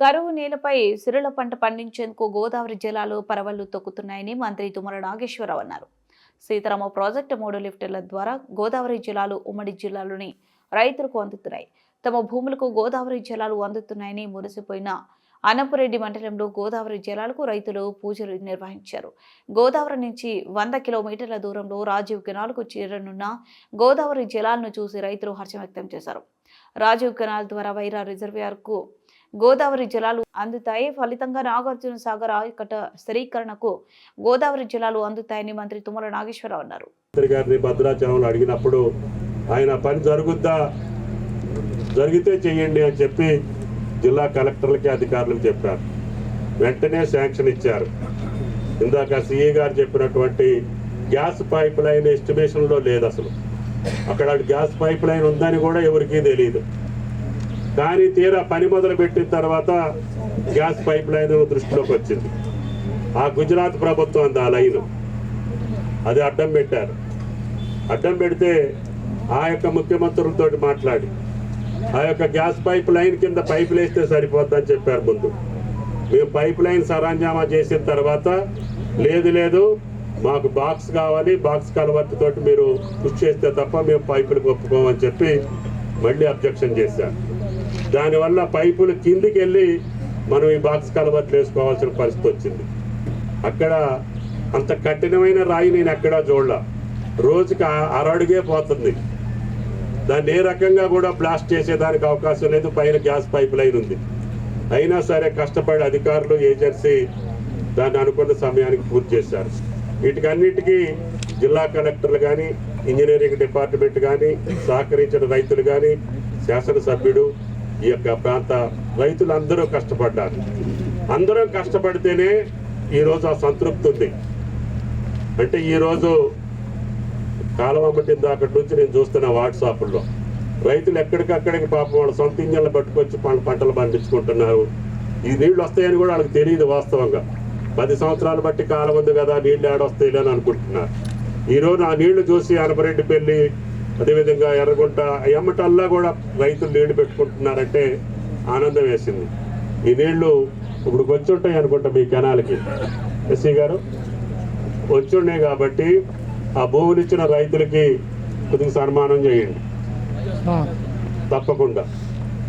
కరువు నేలపై సిరుల పంట పండించేందుకు గోదావరి జలాలు పరవళ్ళు తొక్కుతున్నాయని మంత్రి తుమ్మల నాగేశ్వరరావు అన్నారు. సీతారామ ప్రాజెక్టు మూడు లిఫ్టర్ల ద్వారా గోదావరి జలాలు ఉమ్మడి జిల్లాలోని రైతులకు అందుతున్నాయి. తమ భూములకు గోదావరి జలాలు అందుతున్నాయని మురిసిపోయిన అనంపురెడ్డి మండలంలో గోదావరి జలాలకు రైతులు పూజలు నిర్వహించారు. గోదావరి నుంచి వంద కిలోమీటర్ల దూరంలో రాజీవ్ కెనాల్కు చేరనున్న గోదావరి జలాలను చూసి రైతులు హర్షం వ్యక్తం చేశారు. రాజీవ్ కెనాల్ ద్వారా వైరా రిజర్వేయర్కు గోదావరి జలాలు అందుతాయి. ఫలితంగా నాగార్జున సాగర్ ఆయకట్ట స్థిరీకరణకు గోదావరి జలాలు అందుతాయని మంత్రి తుమ్మల నాగేశ్వరరావు అన్నారు. మంత్రి గారిని అడిగినప్పుడు ఆయన పని జరుగుద్దా? జరిగితే చెయ్యండి అని చెప్పి జిల్లా కలెక్టర్లకి అధికారులకు చెప్పారు. వెంటనే శాంక్షన్ ఇచ్చారు. ఇందాక సిఏ గారు చెప్పినటువంటి గ్యాస్ పైప్ లైన్ ఎస్టిమేషన్లో లేదు అసలు. అక్కడ గ్యాస్ పైప్ లైన్ ఉందని కూడా ఎవరికీ తెలియదు కానీ తీరా పని మొదలు పెట్టిన తర్వాత గ్యాస్ పైప్ లైన్ దృష్టిలోకి వచ్చింది. ఆ గుజరాత్ ప్రభుత్వం అంది ఆ లైను. అది అడ్డం పెట్టారు. అడ్డం పెడితే ఆ యొక్క ముఖ్యమంత్రులతో మాట్లాడి ఆ యొక్క గ్యాస్ పైప్ లైన్ కింద పైపులు వేస్తే సరిపోద్దని చెప్పారు ముందు. మేము పైప్ లైన్ సరంజామా చేసిన తర్వాత లేదు లేదు మాకు బాక్స్ కావాలి బాక్స్ కలవర్ట్ తోటి మీరు కృషి చేస్తే తప్ప మేము పైపులు ఒప్పుకోమని చెప్పి మళ్ళీ అబ్జెక్షన్ చేశాను దానివల్ల పైపులు కిందికి వెళ్ళి మనం ఈ బాక్స్ కలబట్లు వేసుకోవాల్సిన పరిస్థితి వచ్చింది. అక్కడ అంత కఠినమైన రాయి నేను ఎక్కడా చూడలా. రోజుకి అరడుగే పోతుంది. దాన్ని ఏ రకంగా కూడా బ్లాస్ట్ చేసేదానికి అవకాశం లేదు. పైన గ్యాస్ పైప్ లైన్ ఉంది. అయినా సరే కష్టపడి అధికారులు ఏజెన్సీ దాన్ని అనుకున్న సమయానికి పూర్తి చేశారు. వీటికన్నిటికీ జిల్లా కలెక్టర్లు కానీ ఇంజనీరింగ్ డిపార్ట్మెంట్ కానీ సహకరించిన రైతులు కానీ శాసనసభ్యుడు ఈ యొక్క ప్రాంత రైతులందరూ కష్టపడ్డారు. అందరం కష్టపడితేనే ఈరోజు ఆ సంతృప్తి ఉంది. అంటే ఈరోజు కాలం అమ్మటింది అక్కడి నుంచి నేను చూస్తున్న వాట్సాప్లో రైతులు ఎక్కడికక్కడికి పాపం వాళ్ళు సొంత ఇంజన్లు పట్టుకొచ్చి పంట పంటలు పండించుకుంటున్నారు. ఈ నీళ్ళు వస్తాయని కూడా వాళ్ళకి తెలియదు వాస్తవంగా. పది సంవత్సరాలు బట్టి కాలం ఉంది కదా నీళ్ళు ఆడొస్తాయి అని అనుకుంటున్నారు. ఈరోజు ఆ నీళ్ళు చూసి అనపరెడ్డి పెళ్ళి అదేవిధంగా ఎర్రగుంట ఎమ్మటల్లా కూడా రైతులు నీళ్ళు పెట్టుకుంటున్నారంటే ఆనందం వేసింది. ఈ నీళ్ళు ఇప్పుడు వచ్చి ఉంటాయి అనుకుంటా మీ కెనాలకి. ఎస్సీ గారు వచ్చి ఉన్నాయి కాబట్టి ఆ భూములు ఇచ్చిన రైతులకి కొద్దిగా సన్మానం చేయండి. తప్పకుండా.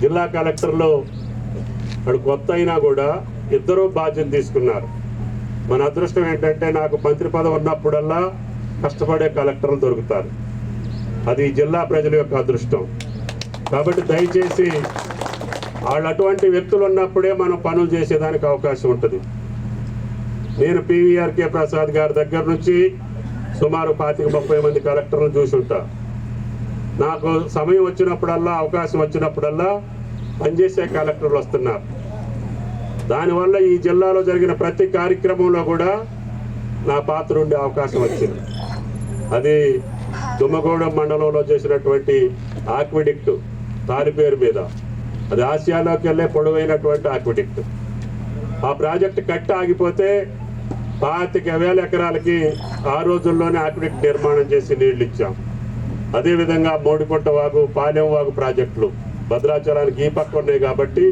జిల్లా కలెక్టర్లో అక్కడ కొత్త అయినా కూడా ఇద్దరూ బాధ్యత తీసుకున్నారు. మన అదృష్టం ఏంటంటే నాకు మంత్రి పదవి ఉన్నప్పుడల్లా కష్టపడే కలెక్టర్లు దొరుకుతారు. అది జిల్లా ప్రజల యొక్క అదృష్టం. కాబట్టి దయచేసి వాళ్ళు అటువంటి వ్యక్తులు ఉన్నప్పుడే మనం పనులు చేసేదానికి అవకాశం ఉంటుంది. నేను పివిఆర్కే ప్రసాద్ గారి దగ్గర నుంచి సుమారు పాతిక ముప్పై మంది కలెక్టర్లు చూసి ఉంటా. నాకు సమయం వచ్చినప్పుడల్లా అవకాశం వచ్చినప్పుడల్లా పనిచేసే కలెక్టర్లు వస్తున్నారు. దానివల్ల ఈ జిల్లాలో జరిగిన ప్రతి కార్యక్రమంలో కూడా నా పాత్ర ఉండే అవకాశం వచ్చింది. అది తుమ్మగూడెం మండలంలో చేసినటువంటి ఆక్విడిక్ట్ తాలిపేరు మీద. అది ఆసియాలోకి వెళ్ళే పొడవైనటువంటి ఆక్విడిక్ట్. ఆ ప్రాజెక్ట్ కట్ట ఆగిపోతే పాతిక వేల ఎకరాలకి ఆ రోజుల్లోనే ఆక్విడిక్ట్ నిర్మాణం చేసి నీళ్ళు ఇచ్చాం. అదేవిధంగా మోడికొట్ట వాగు పాలెం వాగు ప్రాజెక్టులు భద్రాచలానికి ఈ పక్క ఉన్నాయి కాబట్టి